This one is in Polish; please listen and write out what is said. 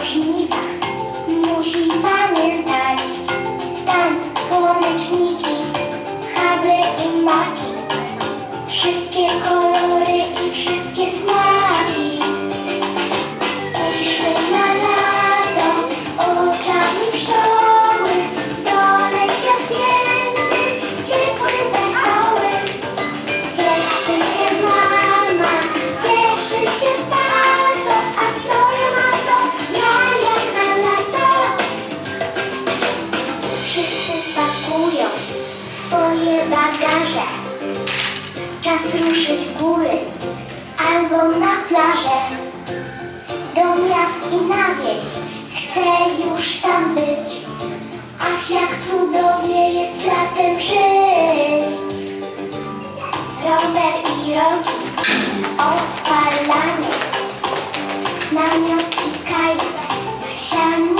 ognik musi pamiętać. Tam słoneczniki, chable i maki, wszystkie kolory. Plażę Do miast i na wieś. Chcę już tam być. Ach jak cudownie jest latem żyć. Rower i rogi, opalanie Namiot i kajak, sianie